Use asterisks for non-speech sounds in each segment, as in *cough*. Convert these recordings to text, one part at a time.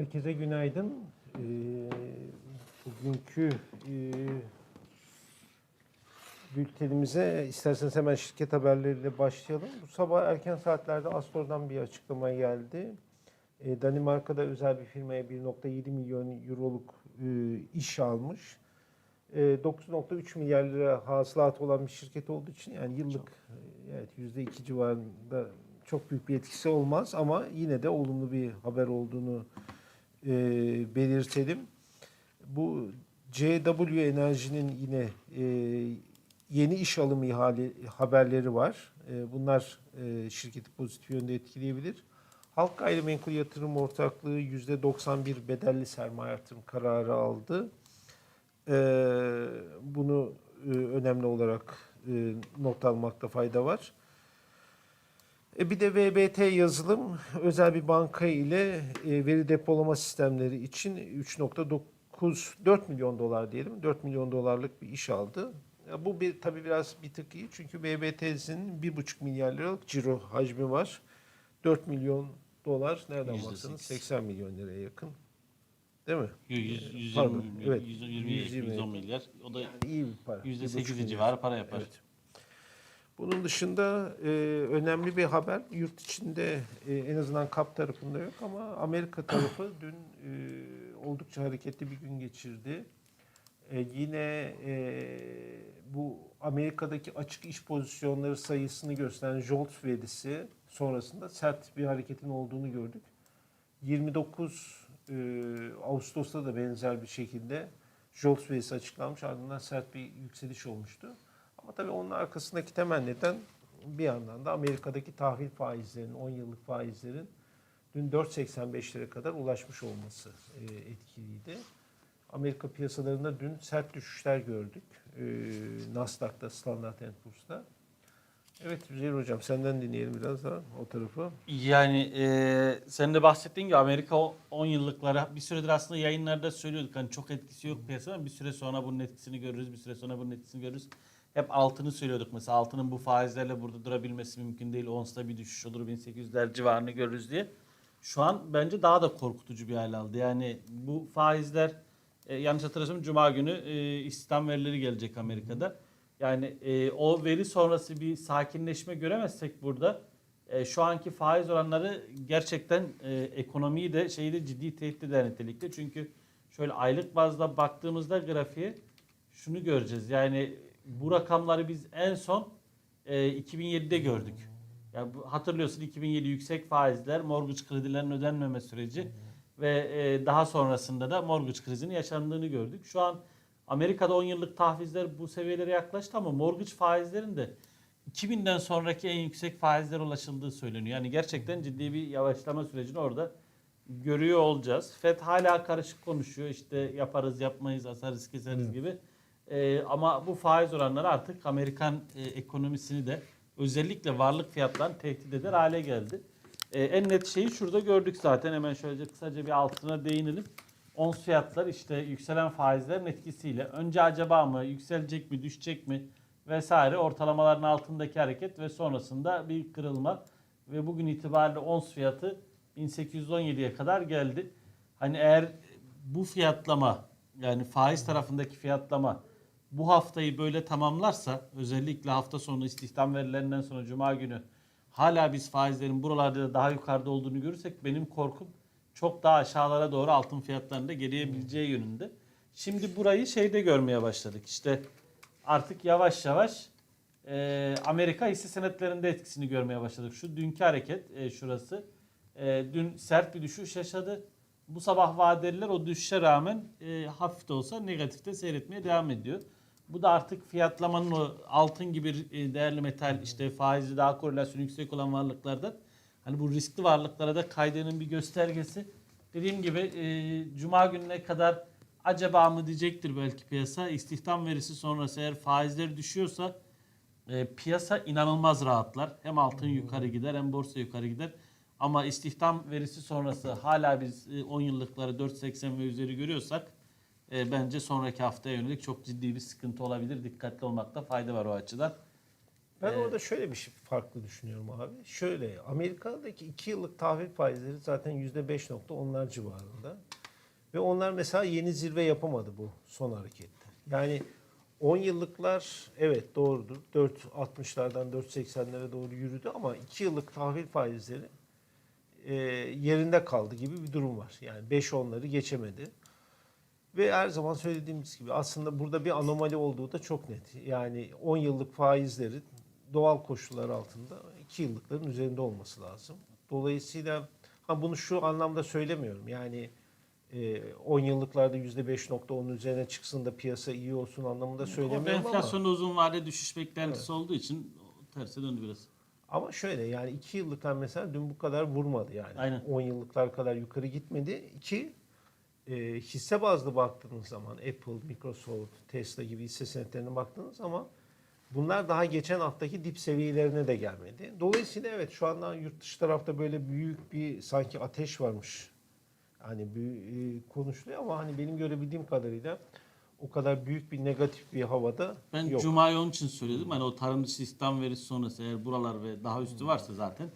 Herkese günaydın. Ee, bugünkü e, bültenimize isterseniz hemen şirket haberleriyle başlayalım. Bu sabah erken saatlerde Astor'dan bir açıklama geldi. Ee, Danimarka'da özel bir firmaya 1.7 milyon euroluk e, iş almış. E, 9.3 milyar lira hasılat olan bir şirket olduğu için yani yıllık e, evet %2 civarında çok büyük bir etkisi olmaz ama yine de olumlu bir haber olduğunu e, belirtelim. Bu CW Enerji'nin yine e, yeni iş alımı ihale haberleri var. E, bunlar e, şirketi pozitif yönde etkileyebilir. Halk Gayrimenkul Yatırım Ortaklığı %91 bedelli sermaye artırım kararı aldı. E, bunu e, önemli olarak e, not almakta fayda var. E bir de VBT yazılım özel bir banka ile e, veri depolama sistemleri için 3.9 4 milyon dolar diyelim 4 milyon dolarlık bir iş aldı. Ya bu bir tabii biraz bir tık iyi çünkü VBT'sinin 1,5 milyar liralık ciro hacmi var. 4 milyon dolar nereden baksanız sekiz. 80 milyon liraya yakın. Değil mi? 100, 120, Pardon, evet. 120, 120. 110 milyar. O da İyi bir para. yüzde 1,5 sekizi milyar. civarı para yapar. Evet. Bunun dışında e, önemli bir haber yurt içinde e, en azından KAP tarafında yok ama Amerika tarafı *clears throat* dün e, oldukça hareketli bir gün geçirdi. E, yine e, bu Amerika'daki açık iş pozisyonları sayısını gösteren JOLTS verisi sonrasında sert bir hareketin olduğunu gördük. 29 e, Ağustos'ta da benzer bir şekilde JOLTS verisi açıklanmış ardından sert bir yükseliş olmuştu. Ama tabii onun arkasındaki temel neden bir yandan da Amerika'daki tahvil faizlerinin, 10 yıllık faizlerin dün 4.85'lere kadar ulaşmış olması e, etkiliydi. Amerika piyasalarında dün sert düşüşler gördük. E, Nasdaq'ta, Standard Poor's'ta. Evet Üzeyir Hocam senden dinleyelim biraz daha o tarafı. Yani e, sen de bahsettiğin gibi Amerika o 10 yıllıklara bir süredir aslında yayınlarda söylüyorduk. Hani çok etkisi yok piyasada bir süre sonra bunun etkisini görürüz. Bir süre sonra bunun etkisini görürüz. Hep altını söylüyorduk mesela altının bu faizlerle burada durabilmesi mümkün değil. Ons'ta bir düşüş olur 1800'ler civarını görürüz diye. Şu an bence daha da korkutucu bir hal aldı. Yani bu faizler e, yanlış hatırlamıyorsam Cuma günü e, istihdam verileri gelecek Amerika'da. Yani e, o veri sonrası bir sakinleşme göremezsek burada e, şu anki faiz oranları gerçekten e, ekonomiyi de şeyi de ciddi tehdit eder nitelikte. Çünkü şöyle aylık bazda baktığımızda grafiğe şunu göreceğiz. Yani bu rakamları biz en son e, 2007'de gördük. Yani hatırlıyorsun 2007 yüksek faizler, mortgage kredilerin ödenmeme süreci ve e, daha sonrasında da mortgage krizinin yaşandığını gördük. Şu an Amerika'da 10 yıllık tahvizler bu seviyelere yaklaştı ama mortgage faizlerin de 2000'den sonraki en yüksek faizlere ulaşıldığı söyleniyor. Yani gerçekten ciddi bir yavaşlama sürecini orada görüyor olacağız. FED hala karışık konuşuyor. İşte yaparız, yapmayız, asarız, keseriz gibi. Ee, ama bu faiz oranları artık Amerikan e, ekonomisini de özellikle varlık fiyatlarını tehdit eder hale geldi. Ee, en net şeyi şurada gördük zaten. Hemen şöyle kısaca bir altına değinelim. Ons fiyatlar işte yükselen faizlerin etkisiyle önce acaba mı yükselecek mi düşecek mi vesaire ortalamaların altındaki hareket ve sonrasında bir kırılma ve bugün itibariyle ons fiyatı 1817'ye kadar geldi. Hani eğer bu fiyatlama yani faiz tarafındaki fiyatlama bu haftayı böyle tamamlarsa özellikle hafta sonu istihdam verilerinden sonra cuma günü hala biz faizlerin buralarda da daha yukarıda olduğunu görürsek benim korkum çok daha aşağılara doğru altın fiyatlarında geriyebileceği yönünde. Şimdi burayı şeyde görmeye başladık. İşte artık yavaş yavaş e, Amerika hisse senetlerinde etkisini görmeye başladık. Şu dünkü hareket e, şurası. E, dün sert bir düşüş yaşadı. Bu sabah vadeliler o düşüşe rağmen e, hafif de olsa negatifte seyretmeye devam ediyor. Bu da artık fiyatlamanın o altın gibi e, değerli metal işte faizi daha korelasyonu yüksek olan varlıklarda hani bu riskli varlıklara da kaydının bir göstergesi. Dediğim gibi e, cuma gününe kadar acaba mı diyecektir belki piyasa. İstihdam verisi sonrası eğer faizler düşüyorsa e, piyasa inanılmaz rahatlar. Hem altın yukarı gider hem borsa yukarı gider. Ama istihdam verisi sonrası hala biz e, 10 yıllıkları 4.80 ve üzeri görüyorsak e, bence sonraki haftaya yönelik çok ciddi bir sıkıntı olabilir. Dikkatli olmakta fayda var o açıdan. Ben Ee, orada şöyle bir şey farklı düşünüyorum abi. Şöyle Amerika'daki 2 yıllık tahvil faizleri zaten %5.10'lar civarında. Ve onlar mesela yeni zirve yapamadı bu son harekette. Yani 10 yıllıklar evet doğrudur. 4.60'lardan 4.80'lere doğru yürüdü ama 2 yıllık tahvil faizleri e, yerinde kaldı gibi bir durum var. Yani 5 onları geçemedi. Ve her zaman söylediğimiz gibi aslında burada bir anomali olduğu da çok net. Yani 10 yıllık faizlerin doğal koşullar altında 2 yıllıkların üzerinde olması lazım. Dolayısıyla ha bunu şu anlamda söylemiyorum. Yani e, 10 yıllıklarda %5.10'un üzerine çıksın da piyasa iyi olsun anlamında söylemiyorum ama enflasyonda uzun vade düşüş beklentisi olduğu için terse döndü biraz. ama şöyle yani 2 yıllıklar mesela dün bu kadar vurmadı yani. Aynen. 10 yıllıklar kadar yukarı gitmedi. 2 e, hisse bazlı baktığınız zaman Apple, Microsoft, Tesla gibi hisse senetlerine baktığınız zaman bunlar daha geçen haftaki dip seviyelerine de gelmedi. Dolayısıyla evet şu anda yurt dışı tarafta böyle büyük bir sanki ateş varmış. Hani e, konuşuluyor ama hani benim görebildiğim kadarıyla o kadar büyük bir negatif bir havada Ben yok. Cuma'yı onun için söyledim. Hani o tarım dışı istihdam verisi sonrası eğer buralar ve daha üstü varsa zaten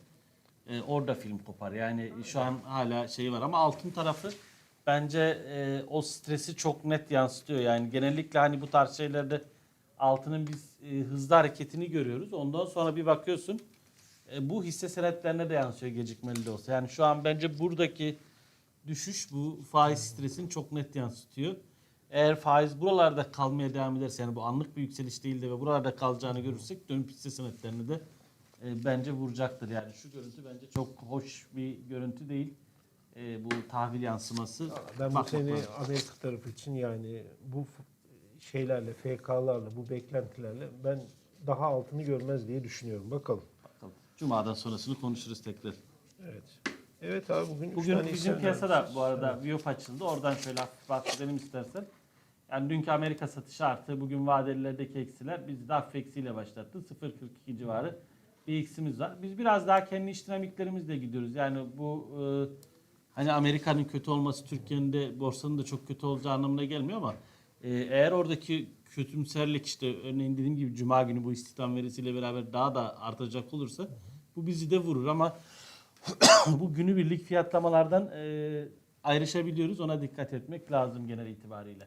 e, orada film kopar. Yani şu an hala şey var ama altın tarafı bence e, o stresi çok net yansıtıyor. Yani genellikle hani bu tarz şeylerde altının biz e, hızlı hareketini görüyoruz. Ondan sonra bir bakıyorsun e, bu hisse senetlerine de yansıyor gecikmeli de olsa. Yani şu an bence buradaki düşüş bu faiz stresini çok net yansıtıyor. Eğer faiz buralarda kalmaya devam ederse yani bu anlık bir yükseliş değil de ve buralarda kalacağını görürsek dönüp hisse senetlerini de e, bence vuracaktır. Yani şu görüntü bence çok hoş bir görüntü değil. E, bu tahvil yansıması. Ben bu sene lazım. Amerika tarafı için yani bu şeylerle, FK'larla, bu beklentilerle ben daha altını görmez diye düşünüyorum. Bakalım. Bakalım. Cuma'dan sonrasını konuşuruz tekrar. Evet. Evet abi bugün Bugün bizim piyasada önermişiz. bu arada Viyop açıldı. Oradan şöyle hafif bahsedelim istersen. Yani dünkü Amerika satışı artı bugün vadelilerdeki eksiler bizi de hafif eksiyle başlattı. 0.42 civarı bir eksimiz var. Biz biraz daha kendi iş dinamiklerimizle gidiyoruz. Yani bu e, hani Amerika'nın kötü olması Türkiye'nin de borsanın da çok kötü olacağı anlamına gelmiyor ama e, eğer oradaki kötümserlik işte örneğin dediğim gibi Cuma günü bu istihdam verisiyle beraber daha da artacak olursa bu bizi de vurur ama *coughs* bu günübirlik fiyatlamalardan e, ayrışabiliyoruz. Ona dikkat etmek lazım genel itibariyle.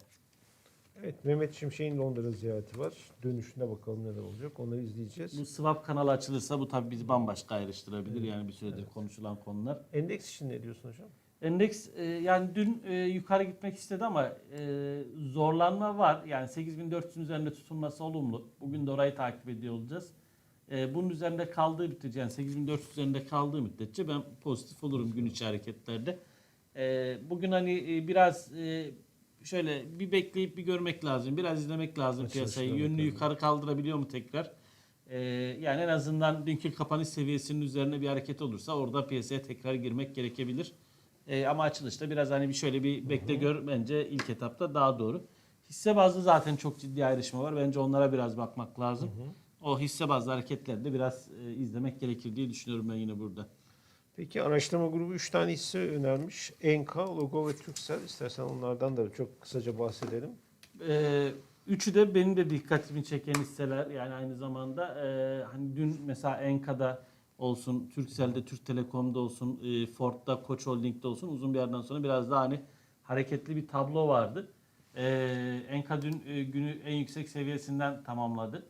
Evet Mehmet Şimşek'in Londra ziyareti var. Dönüşünde bakalım neler olacak. Onları izleyeceğiz. Bu swap kanalı açılırsa bu tabii bizi bambaşka ayrıştırabilir. Yani bir süredir konuşulan konular. Endeks için ne diyorsun hocam? Endeks e, yani dün e, yukarı gitmek istedi ama e, zorlanma var. Yani 8400'ün üzerinde tutulması olumlu. Bugün de orayı takip ediyor olacağız. E, bunun üzerinde kaldığı müddetçe yani 8400 üzerinde kaldığı müddetçe ben pozitif olurum gün içi hareketlerde. E, bugün hani e, biraz e, şöyle bir bekleyip bir görmek lazım. Biraz izlemek lazım Açılışına piyasayı. Yönünü bakalım. yukarı kaldırabiliyor mu tekrar? E, yani en azından dünkü kapanış seviyesinin üzerine bir hareket olursa orada piyasaya tekrar girmek gerekebilir. E, ama açılışta biraz hani bir şöyle bir bekle gör bence ilk etapta daha doğru. Hisse bazlı zaten çok ciddi ayrışma var. Bence onlara biraz bakmak lazım. O hisse bazlı hareketleri de biraz e, izlemek gerekir diye düşünüyorum ben yine burada. Peki araştırma grubu 3 tane hisse önermiş. Enka, Logo ve Turkcell. İstersen onlardan da çok kısaca bahsedelim. Ee, üçü de benim de dikkatimi çeken hisseler. Yani aynı zamanda e, hani dün mesela Enka'da olsun, Turkcell'de, Türk Telekom'da olsun, e, Ford'da, Koç Holding'de olsun uzun bir yerden sonra biraz daha hani hareketli bir tablo vardı. Ee, Enka dün e, günü en yüksek seviyesinden tamamladı.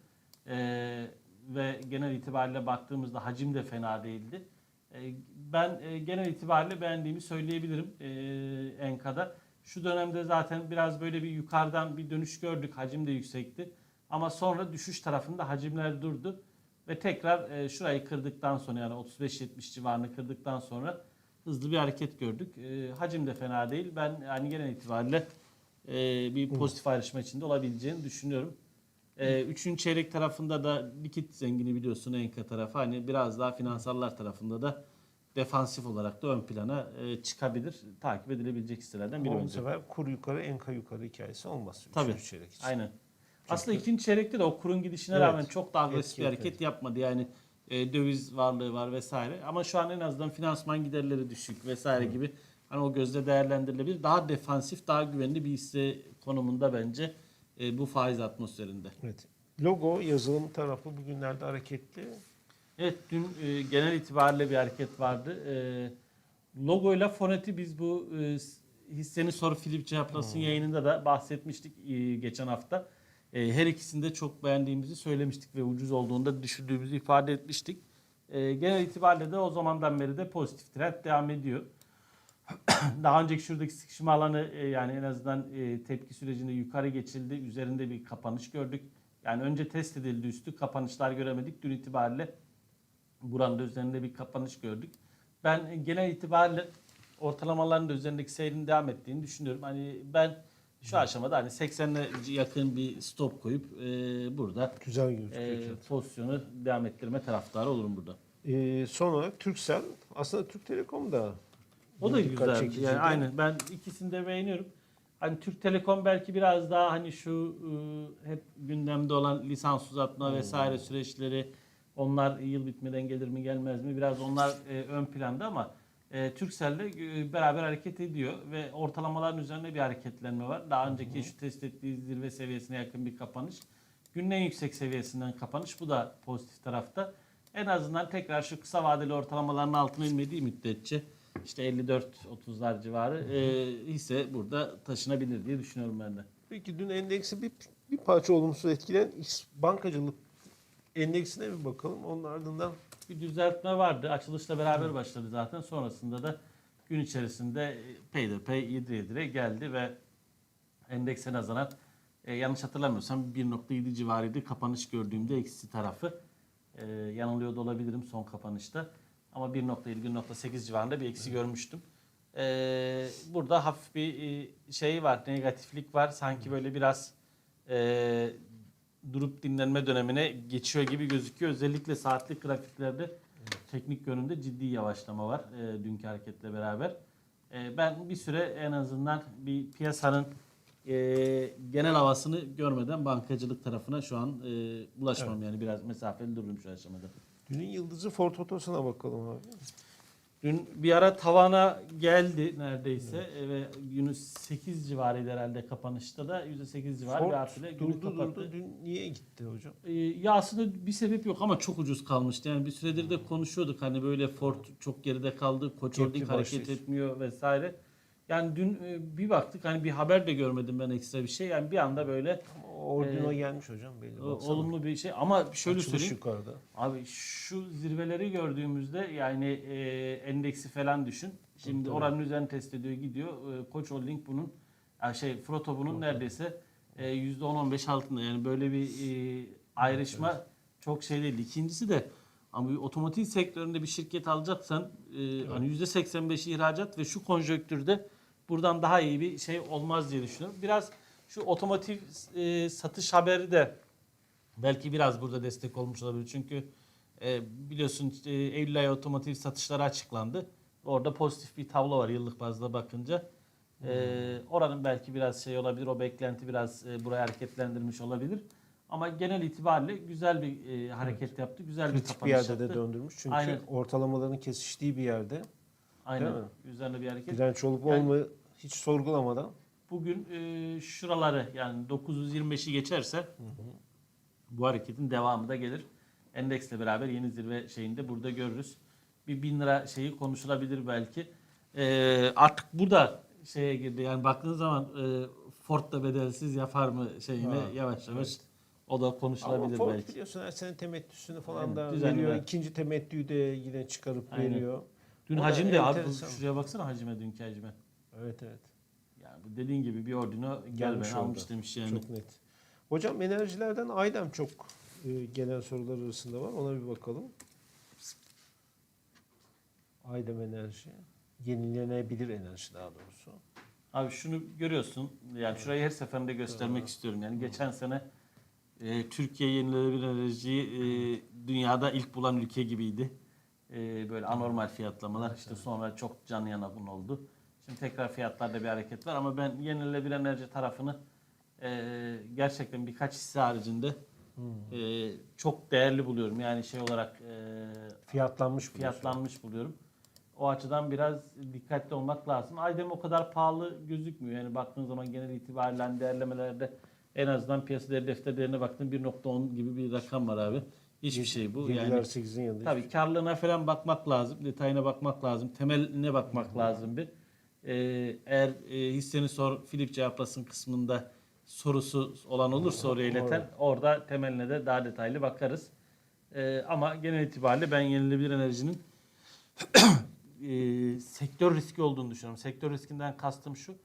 Ee, ve genel itibariyle baktığımızda hacim de fena değildi. Ee, ben e, genel itibariyle beğendiğimi söyleyebilirim e, Enka'da. Şu dönemde zaten biraz böyle bir yukarıdan bir dönüş gördük. Hacim de yüksekti. Ama sonra düşüş tarafında hacimler durdu. Ve tekrar e, şurayı kırdıktan sonra yani 35-70 civarını kırdıktan sonra hızlı bir hareket gördük. Hacim de fena değil. Ben yani genel itibariyle bir pozitif ayrışma içinde olabileceğini düşünüyorum. E, üçüncü çeyrek tarafında da likit zengini biliyorsun Enka tarafı. Hani biraz daha finansallar tarafında da defansif olarak da ön plana e, çıkabilir. Takip edilebilecek hisselerden biri Ama bu bence. sefer kur yukarı, enka yukarı hikayesi olmaz. Tabii. Üçüncü çeyrek için. Aynen. Aslında ikinci çeyrekte de o kurun gidişine Evet. rağmen çok da agresif Etki bir hareket etmedi. yapmadı. Yani e, döviz varlığı var vesaire. Ama şu an en azından finansman giderleri düşük vesaire gibi hani o gözle değerlendirilebilir. Daha defansif, daha güvenli bir hisse konumunda bence e, bu faiz atmosferinde. Evet. Logo yazılım tarafı bugünlerde hareketli. Evet dün e, genel itibariyle bir hareket vardı. E, logoyla foneti biz bu e, hissenin soru Philip Çaplas'ın yayınında da bahsetmiştik e, geçen hafta. E, her ikisini de çok beğendiğimizi söylemiştik ve ucuz olduğunda düşürdüğümüzü ifade etmiştik. E, genel itibariyle de o zamandan beri de pozitif trend devam ediyor. *clears throat* Daha önceki şuradaki sıkışma alanı e, yani en azından e, tepki sürecinde yukarı geçildi. Üzerinde bir kapanış gördük. Yani önce test edildi üstü kapanışlar göremedik. Dün itibariyle buranın da üzerinde bir kapanış gördük. Ben genel itibariyle ortalamaların da üzerindeki seyrin devam ettiğini düşünüyorum. Hani ben şu aşamada hani 80'e yakın bir stop koyup e, burada Güzel gözüküyor. e, kağıt. pozisyonu devam ettirme taraftarı olurum burada. Ee, sonra Turkcell. Aslında Türk Telekom da O da dikkat güzel. çekiciydi. Yani aynen. Ben ikisini de beğeniyorum. Hani Türk Telekom belki biraz daha hani şu e, hep gündemde olan lisans uzatma vesaire süreçleri onlar yıl bitmeden gelir mi gelmez mi biraz onlar e, ön planda ama e, Turkcell de e, beraber hareket ediyor ve ortalamaların üzerinde bir hareketlenme var. Daha önceki şu test ettiği zirve seviyesine yakın bir kapanış. Günün en yüksek seviyesinden kapanış. Bu da pozitif tarafta. En azından tekrar şu kısa vadeli ortalamaların altına inmediği müddetçe işte 54-30'lar civarı e, hisse burada taşınabilir diye düşünüyorum ben de. Peki dün endeksi bir, bir parça olumsuz etkileyen X bankacılık endeksine bir bakalım. Onun ardından Bir düzeltme vardı. Açılışla beraber başladı zaten. Sonrasında da gün içerisinde peyderpey yedire yedire geldi ve endekse nazaran e, yanlış hatırlamıyorsam 1.7 civarıydı kapanış gördüğümde eksi tarafı. E, yanılıyor da olabilirim son kapanışta. Ama 1.7-1.8 civarında bir eksi görmüştüm. E, burada hafif bir e, şey var, negatiflik var. Sanki böyle biraz e, durup dinlenme dönemine geçiyor gibi gözüküyor. Özellikle saatlik grafiklerde teknik yönünde ciddi yavaşlama var e, dünkü hareketle beraber. E, ben bir süre en azından bir piyasanın e, genel havasını görmeden bankacılık tarafına şu an e, bulaşmam yani biraz mesafeli dururum şu aşamada. Dünün yıldızı Ford Otosan'a bakalım abi. Dün bir ara tavana geldi neredeyse e, ve günü 8 civarıydı herhalde kapanışta da %8 civarı bir artıyla Ford günü durdu kapattı. durdu. Dün niye gitti hocam? Ee, ya aslında bir sebep yok ama çok ucuz kalmıştı. Yani bir süredir de konuşuyorduk hani böyle Ford çok geride kaldı, Koç Holding hareket etmiyor vesaire. Yani dün e, bir baktık hani bir haber de görmedim ben ekstra bir şey. Yani bir anda böyle Ordino Ee, gelmiş hocam belli. baksana. olumlu bir şey. Ama şöyle Açılış söyleyeyim. yukarıda. Abi şu zirveleri gördüğümüzde yani e, endeksi falan düşün. Şimdi Tabii. oranın üzerine test ediyor gidiyor. E, Koç Holding bunun şey Froto bunun neredeyse e, %10-15 altında. Yani böyle bir e, ayrışma çok şey değil. İkincisi de ama bir otomotiv sektöründe bir şirket alacaksan e, hani %85 ihracat ve şu konjonktürde buradan daha iyi bir şey olmaz diye düşünüyorum. Biraz şu otomotiv e, satış haberi de belki biraz burada destek olmuş olabilir. Çünkü e, biliyorsun e, Eylül ayı otomotiv satışları açıklandı. Orada pozitif bir tablo var yıllık bazda bakınca. E, oranın belki biraz şey olabilir. O beklenti biraz e, buraya hareketlendirmiş olabilir. Ama genel itibariyle güzel bir e, hareket yaptı. Güzel bir Kritik bir kapanış yerde yaptı. de döndürmüş. Çünkü Aynen. ortalamaların kesiştiği bir yerde Aynen. Üzerine bir hareket. direnç olup Yani- olmayı hiç sorgulamadan Bugün e, şuraları yani 925'i geçerse bu hareketin devamı da gelir. Endeksle beraber yeni zirve şeyinde burada görürüz. Bir bin lira şeyi konuşulabilir belki. E, artık bu da şeye girdi. Yani baktığınız zaman e, Ford da bedelsiz yapar mı şeyine Ha, yavaş yavaş o da Ama konuşulabilir Ford belki. biliyorsun her sene temettüsünü falan Aynen, da veriyor. ver. İkinci temettüyü de yine çıkarıp Aynen. veriyor. Dün O hacim de abi şuraya baksana hacime dünkü hacime. Evet evet. Yani bu dediğin gibi bir ordino gel ben almış demiş yani. Çok net. Hocam enerjilerden Aydem çok e, gelen sorular arasında var. Ona bir bakalım. Aydem enerji. Yenilenebilir enerji daha doğrusu. Abi şunu görüyorsun. Yani şurayı her seferinde göstermek istiyorum. Yani geçen sene e, Türkiye yenilenebilir enerjiyi e, dünyada ilk bulan ülke gibiydi. E, böyle anormal fiyatlamalar. İşte sonra çok can yana bunun oldu. Şimdi tekrar fiyatlarda bir hareket var ama ben yenilenebilir enerji tarafını e, gerçekten birkaç hisse haricinde e, çok değerli buluyorum. Yani şey olarak e, Fiyatlanmış fiyatlanmış buluyorum. O açıdan biraz dikkatli olmak lazım. Aydem o kadar pahalı gözükmüyor. Yani baktığın zaman genel itibariyle hani değerlemelerde En azından piyasa değer defterlerine baktım 1.10 gibi bir rakam var abi. Hiçbir şey bu. Yani sekizin yanında. Tabii karlılığına falan bakmak lazım. Detayına bakmak lazım. Temeline bakmak lazım bir. Ee, eğer e, hisseni sor Filip cevaplasın kısmında sorusu olan olursa oraya ileten orada temeline de daha detaylı bakarız. Ee, ama genel itibariyle ben yenilebilir enerjinin *clears throat* e, sektör riski olduğunu düşünüyorum. Sektör riskinden kastım şu.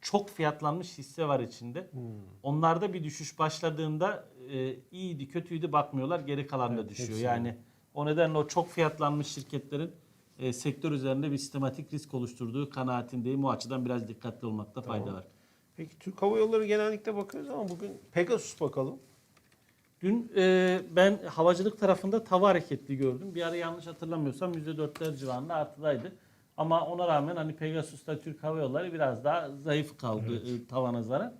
Çok fiyatlanmış hisse var içinde. Hmm. Onlarda bir düşüş başladığında e, iyiydi kötüydü bakmıyorlar geri kalan da Evet, düşüyor. hepsi Yani o nedenle o çok fiyatlanmış şirketlerin e, sektör üzerinde bir sistematik risk oluşturduğu kanaatindeyim. O açıdan biraz dikkatli olmakta fayda var. Peki Türk Hava Yolları genellikle bakıyoruz ama bugün Pegasus bakalım. Dün e, ben havacılık tarafında tava hareketli gördüm. Bir ara yanlış hatırlamıyorsam %4'ler civarında artıdaydı. Ama ona rağmen hani Pegasus'ta Türk Hava Yolları biraz daha zayıf kaldı e, tava nazaran.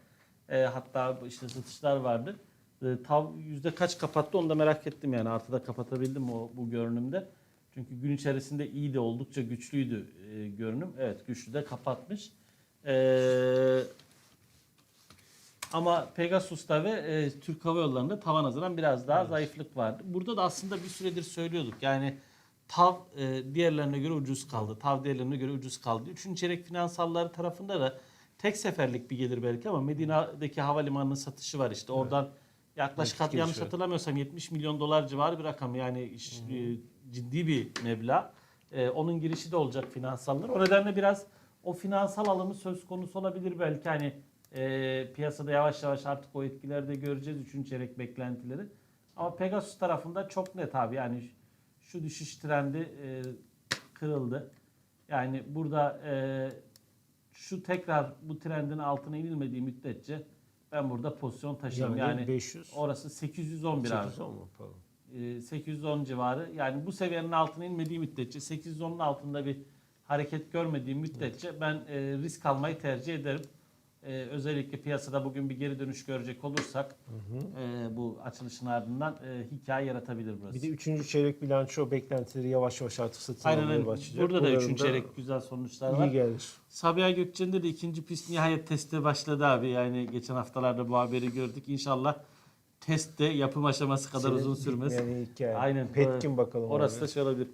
E, hatta işte satışlar vardı. E, tav yüzde kaç kapattı onu da merak ettim yani artıda kapatabildim o bu görünümde. Çünkü gün içerisinde iyi de oldukça güçlüydü e, görünüm. Evet güçlü de kapatmış. Eee ama Pegasus'ta ve e, Türk Hava Yolları'nda tavan nazaran biraz daha zayıflık vardı. Burada da aslında bir süredir söylüyorduk. Yani TAV e, diğerlerine göre ucuz kaldı. TAV diğerlerine göre ucuz kaldı. Üçüncü çeyrek finansalları tarafında da tek seferlik bir gelir belki ama Medine'deki havalimanının satışı var işte. Oradan yaklaşık Nakit yanlış girişi. hatırlamıyorsam 70 milyon dolar civarı bir rakam. Yani iş- e, ciddi bir meblağ. E, onun girişi de olacak finansallar. O nedenle biraz o finansal alımı söz konusu olabilir belki hani e, piyasada yavaş yavaş artık o etkileri de göreceğiz üçüncü çeyrek beklentileri. Ama Pegasus tarafında çok net abi yani şu- şu düşüş trendi e, kırıldı. Yani burada e, şu tekrar bu trendin altına inilmediği müddetçe ben burada pozisyon taşırım. Yani, Yani, 500. orası 811 abi. 810 mu? Pardon. E, 810 civarı. Yani bu seviyenin altına inmediği müddetçe 810'un altında bir hareket görmediğim müddetçe ben e, risk almayı tercih ederim. E, özellikle piyasada bugün bir geri dönüş görecek olursak e, bu açılışın ardından e, hikaye yaratabilir burası. Bir de üçüncü çeyrek bilanço beklentileri yavaş yavaş artık aynen. başlayacak. Burada da Buraların üçüncü çeyrek güzel sonuçlar iyi var. gelir. Sabiha Gökçen'de de ikinci pist nihayet testi başladı abi. Yani geçen haftalarda bu haberi gördük. İnşallah test de yapım aşaması kadar Senin uzun sürmez. Yani hikaye. Aynen. Petkin bakalım. Orası abi. da şey olabilir.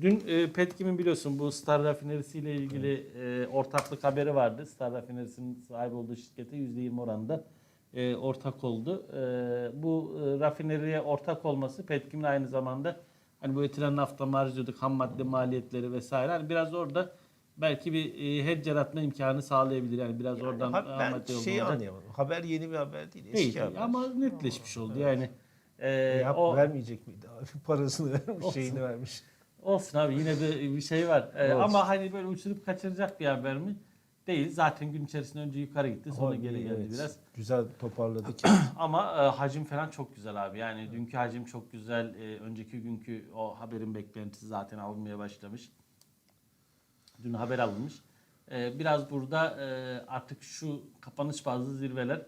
Dün e, Petkim'in biliyorsun bu Star Rafinerisi ile ilgili e, ortaklık haberi vardı. Star Rafinerisi'nin sahibi olduğu şirkete %20 oranında e, ortak oldu. E, bu e, rafineriye ortak olması Petkim'in aynı zamanda hani bu etilen nafta marj diyorduk, ham madde maliyetleri vesaire. Hani biraz orada belki bir e, hedge yaratma imkanı sağlayabilir. Yani biraz oradan Ha- ham madde şeyi yolunda- anlayamadım. Haber yeni bir haber değil. Eski Değil haber. ama netleşmiş oldu. Yani e, Yap, o vermeyecek miydi abi? *laughs* Parasını vermiş, Olsun. şeyini vermiş. Olsun abi yine de bir şey var. Ee, Olsun. ama hani böyle uçurup kaçıracak bir haber mi? Değil. Zaten gün içerisinde önce yukarı gitti sonra Ama geri iyi, geldi evet. biraz. Güzel toparladı ki. *clears throat* Ama e, hacim falan çok güzel abi. Yani dünkü hacim çok güzel. E, önceki günkü o haberin beklentisi zaten alınmaya başlamış. Dün haber alınmış. E, biraz burada e, artık şu kapanış bazlı zirveler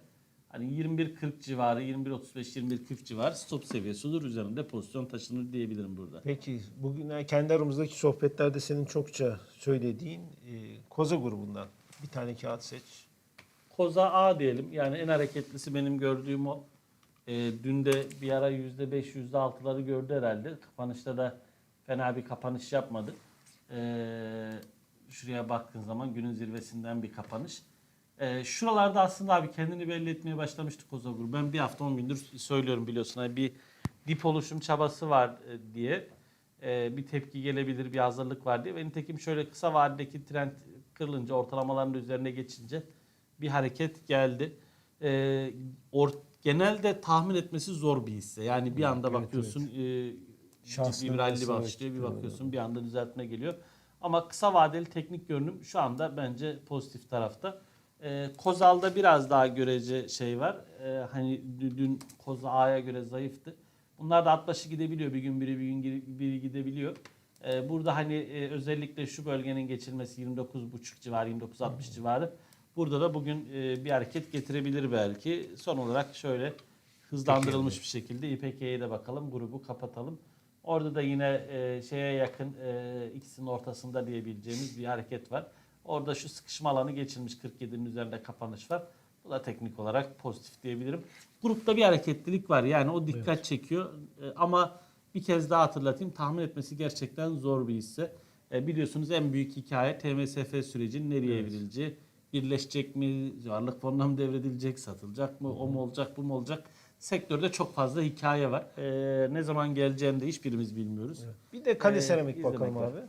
hani 21.40 civarı, 21.35-21.40 civarı stop seviyesi olur. Üzerinde pozisyon taşınır diyebilirim burada. Peki bugün kendi aramızdaki sohbetlerde senin çokça söylediğin e, Koza grubundan bir tane kağıt seç. Koza A diyelim. Yani en hareketlisi benim gördüğüm o. E, dün de bir ara %5, %6'ları gördü herhalde. Kapanışta da fena bir kapanış yapmadı. E, şuraya baktığın zaman günün zirvesinden bir kapanış. E, şuralarda aslında abi kendini belli etmeye başlamıştı Koza grubu. Ben bir hafta 10 gündür söylüyorum biliyorsun. Hani bir dip oluşum çabası var e, diye. E, bir tepki gelebilir, bir hazırlık var diye. Ve nitekim şöyle kısa vadedeki trend kırılınca, ortalamaların üzerine geçince bir hareket geldi. Ee, or, genelde tahmin etmesi zor bir hisse. Yani bir anda evet, bakıyorsun e, Şanslı ciddi bir rally başlıyor, bir evet. bakıyorsun bir anda düzeltme geliyor. Ama kısa vadeli teknik görünüm şu anda bence pozitif tarafta. Ee, Kozal'da biraz daha görece şey var. Ee, hani dü- dün Koza A'ya göre zayıftı. Bunlar da at başı gidebiliyor. Bir gün biri bir gün biri gidebiliyor. Ee, burada hani e, özellikle şu bölgenin geçilmesi 29.5 civarı, 29.60 civarı. Burada da bugün e, bir hareket getirebilir belki. Son olarak şöyle hızlandırılmış bir şekilde İPK'ye de bakalım. Grubu kapatalım. Orada da yine e, şeye yakın e, ikisinin ortasında diyebileceğimiz bir hareket var. Orada şu sıkışma alanı geçilmiş 47'nin üzerinde kapanış var. Bu da teknik olarak pozitif diyebilirim. Grupta bir hareketlilik var. Yani o dikkat çekiyor. E, ama bir kez daha hatırlatayım. Tahmin etmesi gerçekten zor bir hisse. E, biliyorsunuz en büyük hikaye TMSF sürecinin nereye evrileceği. Birleşecek mi? Varlık fonuna mı devredilecek? Satılacak mı? O mu olacak? Bu mu olacak? Sektörde çok fazla hikaye var. E, ne zaman geleceğini de hiçbirimiz bilmiyoruz. Bir de kale Ee, seramik izlemek bakalım var. abi. Yani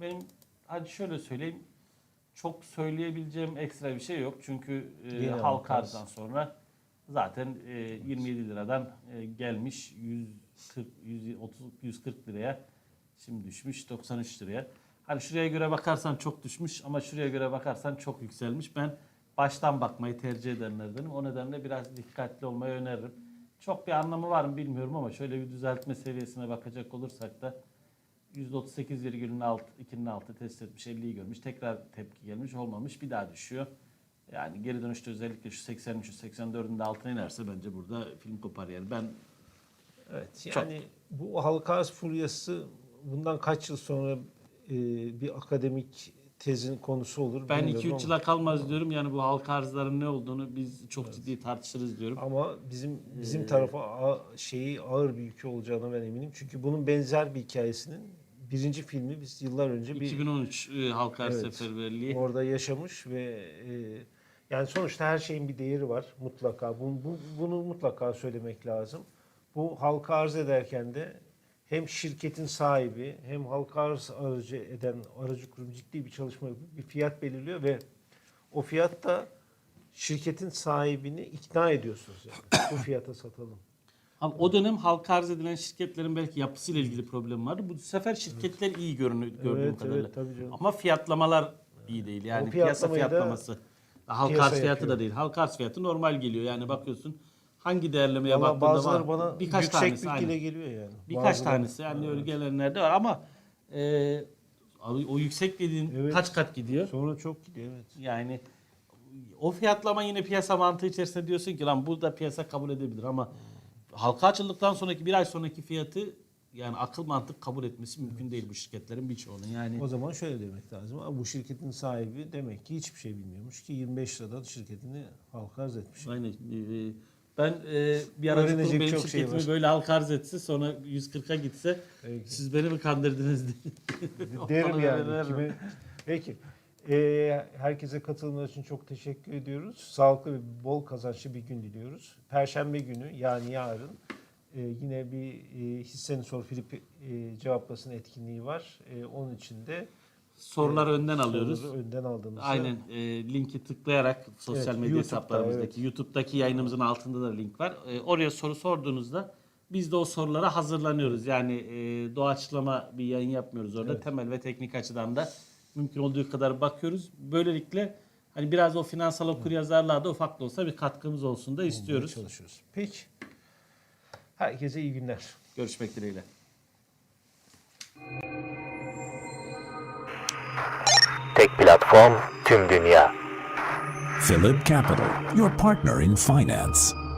benim hadi şöyle söyleyeyim. Çok söyleyebileceğim ekstra bir şey yok. Çünkü e, halk halk arz. arzdan sonra zaten e, 27 liradan e, gelmiş 140 130 140 liraya şimdi düşmüş 93 liraya. Hani şuraya göre bakarsan çok düşmüş ama şuraya göre bakarsan çok yükselmiş. Ben baştan bakmayı tercih edenlerdenim. O nedenle biraz dikkatli olmayı öneririm. Çok bir anlamı var mı bilmiyorum ama şöyle bir düzeltme seviyesine bakacak olursak da %38,2'nin alt, 2'nin altı test etmiş, 50'yi görmüş. Tekrar tepki gelmiş, olmamış. Bir daha düşüyor. Yani geri dönüşte özellikle şu 83'ü 84'ün de altına inerse bence burada film kopar yani. Ben Evet Çok. yani bu halka arz furyası bundan kaç yıl sonra e, bir akademik tezin konusu olur ben bilmiyorum 2-3 ama- yıla kalmaz diyorum. Yani bu halka arzların ne olduğunu biz çok ciddi tartışırız diyorum. Ama bizim Ee, bizim tarafa a- şeyi ağır bir yükü olacağına ben eminim. Çünkü bunun benzer bir hikayesinin birinci filmi biz yıllar önce bir 2013 e, halka arz Evet. seferberliği. orada yaşamış ve e, yani sonuçta her şeyin bir değeri var mutlaka. Bu, bu- bunu mutlaka söylemek lazım. Bu halka arz ederken de hem şirketin sahibi hem halka arz aracı eden aracı kurum ciddi bir çalışma yapıp bir fiyat belirliyor ve o fiyat da şirketin sahibini ikna ediyorsunuz yani. bu fiyata satalım. O dönem halka arz edilen şirketlerin belki yapısıyla ilgili problemi vardı. Bu sefer şirketler iyi görünüyor gördüğüm Evet, kadarıyla. evet, tabii canım. Ama fiyatlamalar iyi değil. Yani O piyasa fiyatlamayı da fiyatlaması. Halka arz fiyatı da değil. Halka arz fiyatı normal geliyor. Yani bakıyorsun hangi değerlemeye Valla baktığında bazıları var. bana birkaç yüksek tanesi bilgiyle aynen. geliyor yani. Birkaç Bazıları- tanesi yani öyle gelenler de var ama e, o yüksek dediğin Evet. kaç kat gidiyor? Sonra çok gidiyor evet. Yani o fiyatlama yine piyasa mantığı içerisinde diyorsun ki lan bu da piyasa kabul edebilir ama halka açıldıktan sonraki bir ay sonraki fiyatı yani akıl mantık kabul etmesi mümkün değil bu şirketlerin birçoğunun. Yani O zaman şöyle demek lazım. Ama bu şirketin sahibi demek ki hiçbir şey bilmiyormuş ki 25 liradan şirketini halka arz etmiş. aynen e, ben e, bir Öğrenecek benim çok şey şirketimi var. böyle halka arz etse sonra 140'a gitse Peki. siz beni mi kandırdınız diye. *laughs* Derim yani. Kime... Peki. Ee, herkese katılımlar için çok teşekkür ediyoruz. Sağlıklı ve bol kazançlı bir gün diliyoruz. Perşembe günü yani yarın e, yine bir e, hisseni sor Filip e, cevaplasın etkinliği var. E, onun için de Soruları önden alıyoruz. soruları önden aldığımızda Aynen e, linki tıklayarak sosyal Evet, medya YouTube'da, hesaplarımızdaki. YouTube'daki yayınımızın altında da link var. E, oraya soru sorduğunuzda biz de o sorulara hazırlanıyoruz. Yani e, doğaçlama bir yayın yapmıyoruz orada. Temel ve teknik açıdan da mümkün olduğu kadar bakıyoruz. Böylelikle hani biraz o finansal okuryazarlığa da ufak da olsa bir katkımız olsun da istiyoruz. çalışıyoruz. Peki. Herkese iyi günler. Görüşmek dileğiyle. Tek platform tüm dünya. Philip Capital, your partner in finance.